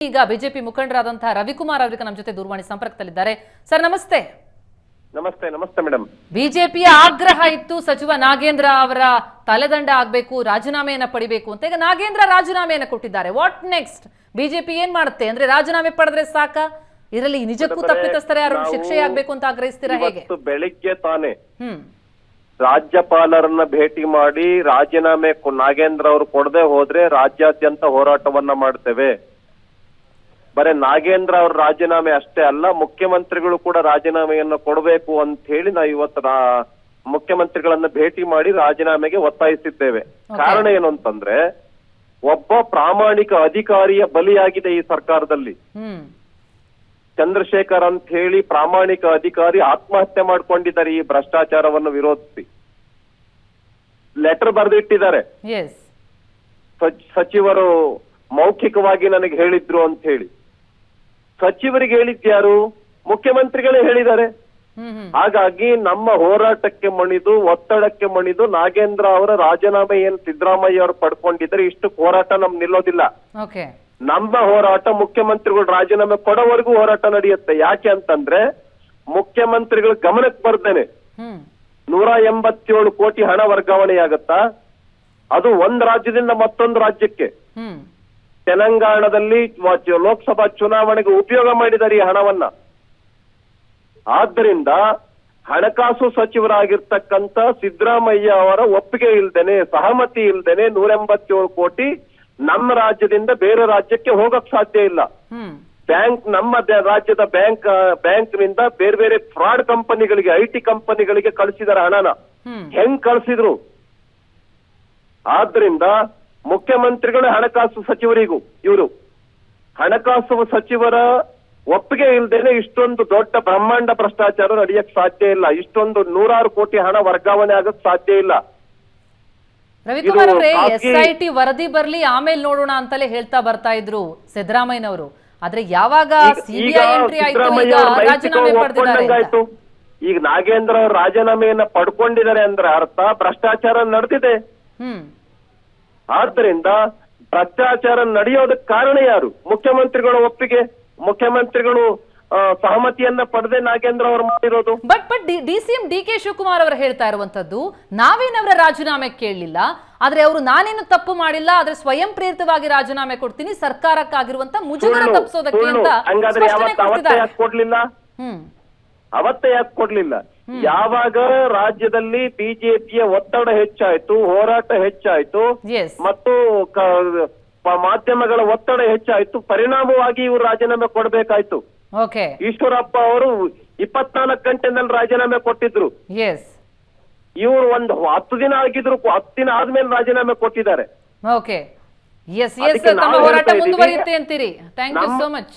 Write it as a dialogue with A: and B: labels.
A: ಈಗ ಬಿಜೆಪಿ ಮುಖಂಡರಾದಂತಹ ರವಿಕುಮಾರ್ ಅವರಿಗೆ ನಮ್ಮ ಜೊತೆ ದೂರವಾಣಿ ಸಂಪರ್ಕದಲ್ಲಿದ್ದಾರೆ. ಸರ್ ನಮಸ್ತೆ.
B: ನಮಸ್ತೆ ನಮಸ್ತೆ ಮೇಡಮ್
A: ಬಿಜೆಪಿಯ ಆಗ್ರಹ ಇತ್ತು ಸಚಿವ ನಾಗೇಂದ್ರ ಅವರ ತಲೆದಂಡ ಆಗ್ಬೇಕು ರಾಜೀನಾಮೆಯನ್ನ ಪಡಿಬೇಕು ಅಂತ. ಈಗ ನಾಗೇಂದ್ರ ರಾಜೀನಾಮೆಯನ್ನ ಕೊಟ್ಟಿದ್ದಾರೆ. ವಾಟ್ ನೆಕ್ಸ್ಟ್ ಬಿಜೆಪಿ ಏನ್ ಮಾಡುತ್ತೆ? ಅಂದ್ರೆ ರಾಜೀನಾಮೆ ಪಡೆದ್ರೆ ಸಾಕ? ಇದರಲ್ಲಿ ನಿಜಕ್ಕೂ ತಪ್ಪಿತಸ್ಥರೇ ಯಾರು ಶಿಕ್ಷೆ ಆಗ್ಬೇಕು ಅಂತ ಆಗ್ರಹಿಸ್ತೀರಾ ಹೇಗೆ?
B: ಬೆಳಿಗ್ಗೆ ತಾನೇ
A: ಹ್ಮ್.
B: ರಾಜ್ಯಪಾಲರನ್ನ ಭೇಟಿ ಮಾಡಿ ರಾಜೀನಾಮೆ ಕೊ- ನಾಗೇಂದ್ರ ಅವರು ಕೊಡದೆ ಹೋದ್ರೆ ರಾಜ್ಯಾದ್ಯಂತ ಹೋರಾಟವನ್ನ ಮಾಡ್ತೇವೆ. ಬರೇ ನಾಗೇಂದ್ರ ಅವ್ರ ರಾಜೀನಾಮೆ ಅಷ್ಟೇ ಅಲ್ಲ ಮುಖ್ಯಮಂತ್ರಿಗಳು ಕೂಡ ರಾಜೀನಾಮೆಯನ್ನು ಕೊಡಬೇಕು ಅಂತ ಹೇಳಿ ನಾವು ಇವತ್ತು ರಾ- ಮುಖ್ಯಮಂತ್ರಿಗಳನ್ನ ಭೇಟಿ ಮಾಡಿ ರಾಜೀನಾಮೆಗೆ ಒತ್ತಾಯಿಸಿದ್ದೇವೆ. ಕಾರಣ ಏನು ಅಂತಂದ್ರೆ ಒಬ್ಬ ಪ್ರಾಮಾಣಿಕ ಅಧಿಕಾರಿಯ ಬಲಿಯಾಗಿದೆ ಈ ಸರ್ಕಾರದಲ್ಲಿ. ಚಂದ್ರಶೇಖರ್ ಅಂತ ಹೇಳಿ ಪ್ರಾಮಾಣಿಕ ಅಧಿಕಾರಿ ಆತ್ಮಹತ್ಯೆ ಮಾಡ್ಕೊಂಡಿದ್ದಾರೆ ಈ ಭ್ರಷ್ಟಾಚಾರವನ್ನು ವಿರೋಧಿಸಿ. ಲೆಟರ್ ಬರೆದಿಟ್ಟಿದ್ದಾರೆ. ಸಚಿವರು ಮೌಖಿಕವಾಗಿ ನನಗೆ ಹೇಳಿದ್ರು ಅಂತ ಹೇಳಿ. ಸಚಿವರಿಗೆ ಹೇಳಿದ್ಯಾರು ಮುಖ್ಯಮಂತ್ರಿಗಳೇ ಹೇಳಿದ್ದಾರೆ. ಹಾಗಾಗಿ ನಮ್ಮ ಹೋರಾಟಕ್ಕೆ ಮಣಿದು ಒತ್ತಡಕ್ಕೆ ಮಣಿದು ನಾಗೇಂದ್ರ ಅವರ ರಾಜೀನಾಮೆ ಏನ್ ಸಿದ್ದರಾಮಯ್ಯ ಅವರು ಪಡ್ಕೊಂಡಿದ್ರೆ ಇಷ್ಟು ಹೋರಾಟ ನಮ್ ನಿಲ್ಲೋದಿಲ್ಲ. ನಮ್ಮ ಹೋರಾಟ ಮುಖ್ಯಮಂತ್ರಿಗಳು ರಾಜೀನಾಮೆ ಕೊಡೋವರೆಗೂ ಹೋರಾಟ ನಡೆಯುತ್ತೆ. ಯಾಕೆ ಅಂತಂದ್ರೆ ಮುಖ್ಯಮಂತ್ರಿಗಳ ಗಮನಕ್ಕೆ
A: ಬರ್ತೇನೆ
B: ನೂರ ಎಂಬತ್ತೇಳು ಕೋಟಿ ಹಣ ವರ್ಗಾವಣೆಯಾಗತ್ತಾ? ಅದು ಒಂದ್ ರಾಜ್ಯದಿಂದ ಮತ್ತೊಂದು ರಾಜ್ಯಕ್ಕೆ. ತೆಲಂಗಾಣದಲ್ಲಿ ಲೋಕಸಭಾ ಚುನಾವಣೆಗೆ ಉಪಯೋಗ ಮಾಡಿದ್ದಾರೆ ಈ ಹಣವನ್ನ. ಆದ್ದರಿಂದ ಹಣಕಾಸು ಸಚಿವರಾಗಿರ್ತಕ್ಕಂತ ಸಿದ್ದರಾಮಯ್ಯ ಅವರ ಒಪ್ಪಿಗೆ ಇಲ್ದೇನೆ ಸಹಮತಿ ಇಲ್ದೇನೆ ನೂರ ಎಂಬತ್ತೇಳು ಕೋಟಿ ನಮ್ಮ ರಾಜ್ಯದಿಂದ ಬೇರೆ ರಾಜ್ಯಕ್ಕೆ ಹೋಗಕ್ ಸಾಧ್ಯ ಇಲ್ಲ. ಬ್ಯಾಂಕ್ ನಮ್ಮ ರಾಜ್ಯದ ಬ್ಯಾಂಕ್ ಬ್ಯಾಂಕ್ನಿಂದ ಬೇರೆ ಬೇರೆ ಫ್ರಾಡ್ ಕಂಪನಿಗಳಿಗೆ ಐ ಟಿ ಕಂಪನಿಗಳಿಗೆ ಕಳಿಸಿದಾರೆ ಹಣನ. ಹೆಂಗ್ ಕಳಿಸಿದ್ರು? ಆದ್ರಿಂದ ಮುಖ್ಯಮಂತ್ರಿಗಳ ಹಣಕಾಸು ಸಚಿವರಿಗೂ ಇವರು ಹಣಕಾಸು ಸಚಿವರ ಒಪ್ಪಿಗೆ ಇಲ್ದೇನೆ ಇಷ್ಟೊಂದು ದೊಡ್ಡ ಬ್ರಹ್ಮಾಂಡ ಭ್ರಷ್ಟಾಚಾರ ನಡೆಯಕ್ ಸಾಧ್ಯ ಇಲ್ಲ. ಇಷ್ಟೊಂದು ನೂರಾರು ಕೋಟಿ ಹಣ ವರ್ಗಾವಣೆ ಆಗಕ್ ಸಾಧ್ಯ ಇಲ್ಲ.
A: ರವಿಕುಮಾರ್ ಅವರೇ ಎಸ್
B: ಖಾಸಗಿ-
A: ಐ ಟಿ ವರದಿ ಬರ್ಲಿ ಆಮೇಲೆ ನೋಡೋಣ ಅಂತಲೇ ಹೇಳ್ತಾ ಬರ್ತಾ ಇದ್ರು ಸಿದ್ದರಾಮಯ್ಯನವರು. ಆದ್ರೆ ಯಾವಾಗ ಸಿಬಿಐ
B: ಈಗ
A: ಎಂಟ್ರಿ ಆಯ್ತು ಈಗ
B: ಅವ್ರು ನೈತಿಕವಾಗಿ
A: ರಾಜೀನಾಮೆ ಪಡೆದಿದ್ದಾರೆ
B: ಈಗ ನಾಗೇಂದ್ರ ಅವರು ರಾಜೀನಾಮೆಯನ್ನ ಪಡ್ಕೊಂಡಿದ್ದಾರೆ ಅಂದ್ರೆ ಅರ್ಥ ಭ್ರಷ್ಟಾಚಾರ ನಡೆದಿದೆ.
A: ಹ್ಮ್.
B: ಆದ್ದರಿಂದ ಭ್ರಷ್ಟಾಚಾರ ನಡೆಯೋದಕ್ಕೆ ಕಾರಣ ಯಾರು? ಮುಖ್ಯಮಂತ್ರಿಗಳ ಒಪ್ಪಿಗೆ ಮುಖ್ಯಮಂತ್ರಿಗಳು ಸಹಮತಿಯನ್ನ ಪಡೆದೆ ನಾಗೇಂದ್ರ ಅವರು ಮಾಡಿರೋದು.
A: But but D C M D K Shivakumar ಅವರು ಹೇಳ್ತಾ ಇರುವಂತದ್ದು ನಾವೇನವರ ರಾಜೀನಾಮೆ ಕೇಳಲಿಲ್ಲ ಆದ್ರೆ ಅವರು ನಾನೇನು ತಪ್ಪು ಮಾಡಿಲ್ಲ ಆದ್ರೆ ಸ್ವಯಂ ಪ್ರೇರಿತವಾಗಿ ರಾಜೀನಾಮೆ ಕೊಡ್ತೀನಿ ಸರ್ಕಾರಕ್ಕಾಗಿರುವಂತ ಮುಜುಗರ ತಪ್ಪಿಸೋದಕ್ಕೆ. ಅಂತ
B: ಕೊಡ್ಲಿಲ್ಲ?
A: ಹ್ಮ್.
B: ಅವತ್ತೇ ಯಾಕೆ ಕೊಡ್ಲಿಲ್ಲ? ಯಾವಾಗ ರಾಜ್ಯದಲ್ಲಿ ಬಿಜೆಪಿಯ ಒತ್ತಡ ಹೆಚ್ಚಾಯ್ತು ಹೋರಾಟ ಹೆಚ್ಚಾಯ್ತು ಮತ್ತು ಮಾಧ್ಯಮಗಳ ಒತ್ತಡ ಹೆಚ್ಚಾಯ್ತು ಪರಿಣಾಮವಾಗಿ ಇವರು ರಾಜೀನಾಮೆ ಕೊಡ್ಬೇಕಾಯ್ತು. ಈಶ್ವರಪ್ಪ ಅವರು ಇಪ್ಪತ್ನಾಲ್ಕು ಗಂಟೆನಲ್ಲಿ ರಾಜೀನಾಮೆ ಕೊಟ್ಟಿದ್ರು. ಇವರು ಒಂದು ಹತ್ತು ದಿನ ಆಗಿದ್ರು ಹತ್ತು ದಿನ ಆದ್ಮೇಲೆ ರಾಜೀನಾಮೆ ಕೊಟ್ಟಿದ್ದಾರೆ.
A: ಓಕೆ ಎಸ್ ಎಸ್ ತಮ್ಮ ಹೋರಾಟ ಮುಂದುವರಿಯುತ್ತೆ ಅಂತೀರಿ. Thank you so much